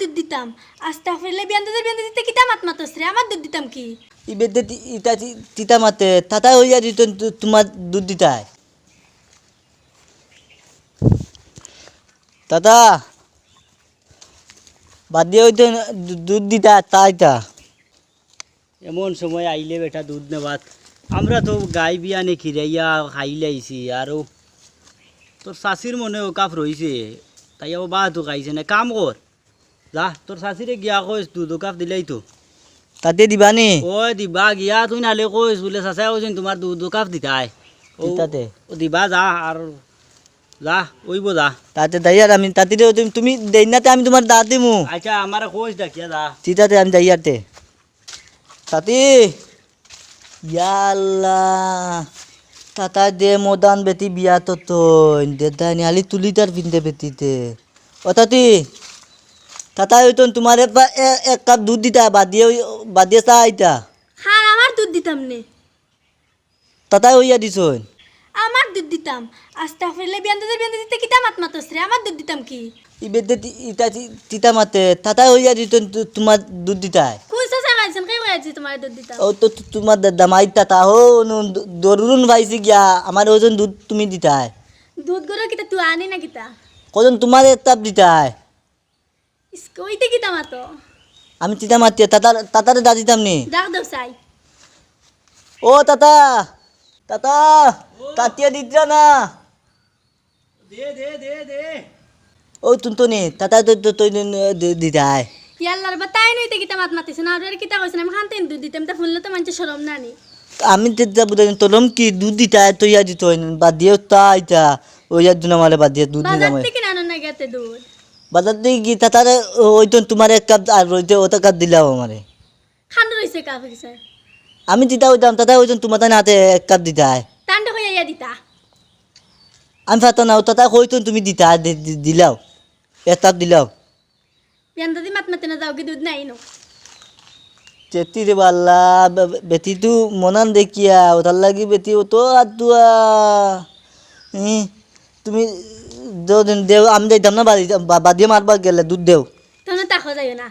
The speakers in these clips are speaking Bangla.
দুধ দিতাম। আস্তা ফিরলে বিয়ান্দাদের বিয়ান্দা দিতে কিতা মাত মাতস রে? আমার দুধ দিতাম কি? ইবেদে ইটা তিতা মাতে। তাতা হইয়া দিত তোমার দুধ দিতায়। দাদা বাদ দিয়ে হইতো দুধ দিতা তাইতা এমন সময় আইলে বেটা দুধ নেবাত। আমরা তো গাই বিয়ানে খিরাইয়া খাইলাইছি আরও তোর শাশির মনে ও কাপ রইছে তাই ও বা তো খাইছে না। কাম কর। যা তোর শাশিরে গিয়া কইস দুধ কাপ দিলাই তো তাতে দিবানি ও দিবা গিয়া তুই নালে কইস বোলে চাচাই কৈছেন তোমার দুধ কাপ দিতাই ও দিতাতে দিবা যা আর যা ওইব যা তাতে দাইয়ার আমি তাতে তুমি তুমি দেই নাতে আমি তোমার দাঁত দিমু আচ্ছা আমার কইস ডাকিয়া যা চিতাতে আমি দাইয়াতে তাতে ইয়াল্লাহ তাতা দে মোদান বেটি বিয়া তো তৈন দে দানি আলি তুলি তার পিনতে বেটিতে ও তাতি তাতা হইতো তোমার এক কাপ দুধ দিতা বাদ দিয়ে বাদ দিয়ে চা আইতা। হ্যাঁ আমার দুধ দিতাম নে। তাতা হইয়া দিছইন আমার দুধ দিতাম। আস্তা ফিরলে বিয়ান্দাদের বিয়ান্দা দিতে কিতা মাত মাতস রে? আমার দুধ দিতাম কি? ইবেদে ইটা তিতা মাতে। তাতা হইয়া দিত তোমার দুধ দিতায় কুই চাচা খাইছেন কে খাইছি তোমার দুধ দিতাম? ও তো তো- তোমার দামাই তাতা হো দরুন ভাইছি গিয়া আমার ওজন দুধ তুমি দিতায় দুধ গরো কিতা তুই আনি না কিতা? কজন তোমার তাপ দিতায় ইসকে ওইতে কিতা মাতো আমি তিতা মাতি তাতার তাতারে দা দিতাম নি দাও চাই। ও তাতা তাতা তাতিয়া দিতা না। দে দে দে দে। ও তুন তো নি তাতা তো তো তো দিতায় ইয়াল্লার বা তাই নইতে কিতা মাত মাতিছে না আর কিতা কইছেন আমি খানতেন দুধ দিতাম তা ফুললে তো মানুষ শরম না নি আমি তেতা বুঝাই তোলম কি দুধ দিতায় তো ইয়া দিত বাদ দিয়ে তাইতা। ও ইয়ার জন্য মালে বাদ দিয়ে দুধ বাজার থেকে না না গেতে দুধ। বাজার দিয়ে কি তাতারে ওই তো তোমার এক কাপ আর রইতে ওটা কাপ দিলাম আমারে। খান্ড রইছে কাপ হইছে আমি দিতা হইতাম তাতা ওই তোমার তাই হাতে এক কাপ দিতায় তান্ড হইয়া ইয়া দিতা। আমি ফাতা না তাতা হইতো তুমি দিতা দিলাও। এক কাপ দিলাও। বিয়ান্দাদি মাত মাতে না যাও কি দুধ নাই নো চেতি রে বাল্লা বেটি তু মনান দেখিয়া ওটার লাগি বেটি ও তো আতুয়া তুমি যদিন দেও আমি যাইতাম না বাড়ি বাদিয়ে মারবা গেলে দুধ দেও। তাহলে তাকো যাইও না।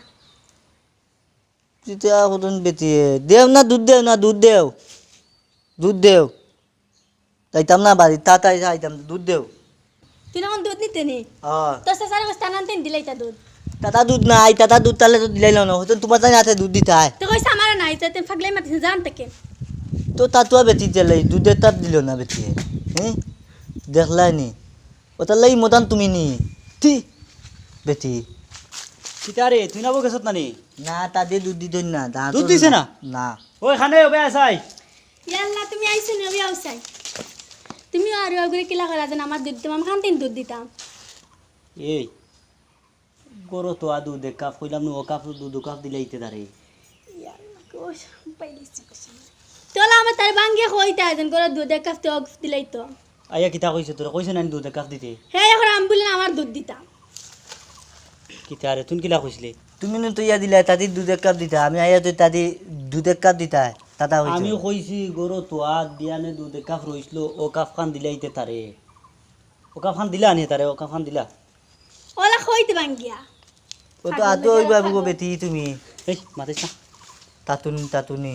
হতন দেও না দুধ দেও না দুধ দেও। দুধ দেও। যাইতাম না বাড়ি তা তাই যাইতাম দুধ দেও। তুই দুধ নিতে নি? হ্যাঁ। তো দিলাই তা দুধ। তাতা দুধ নাই তাতা দুধ তাহলে তো দিলাই না হতন তোমার তাই হাতে দুধ দিতে হয়। তো কইছে আমার নাই তো তুমি মাতিছে জান থেকে তো তাতুয়া বেটি দিলে দুধের তাপ দিল না হ্যাঁ দেখলাই নি। ওটার লাগি মতান তুমি নি। তি। বেটি। কিতারে তুই নাবো গেছত নানি? না তাদের দুধ দিত না তাহাঁতর দুধ দিছে না? না? ওই খানে ওবে আসাই ইয়াল্লা তুমি আইছো নি আমি আউসাই তুমি আর ওগুলো কিলা করা যেন আমার দুধ দিতাম আমি খানতেন দুধ দিতাম। এই গরো তো আদু দে কাপ কইলাম নো ও কাপ দুধ কাপ দিলাইতে দারে তোলা আমার তার বাঙ্গিয়ে কইতা যেন করে দুধ এক কাপ তো দিলাই তো আয়া কিতা কইছে তোরা? কইছে নানি দুধ কাপ দিতে। হে এখন আমি বললেন আমার দুধ দিতাম কিতারে তুই কিলা কইছলি? তুমি নো তো ইয়া দিলে তাদের দুধ এক কাপ দিতা। আমি আইয়া তো তাদের দুধ এক কাপ দিতা তাতা আমি হইছে কইছি গরো তো আদ বিয়ানে দুধ এক কাপ রইছিল ও কাপ খান দিলাইতে তারে ও কাপ খান দিলা? নি তারে ও কাপ খান দিলা ওলা কইতে বাঙ্গিয়া ও তো আতো হইবা বুগো বেটি তুমি? এই মাতিস না। তাতুনি তাতুনি।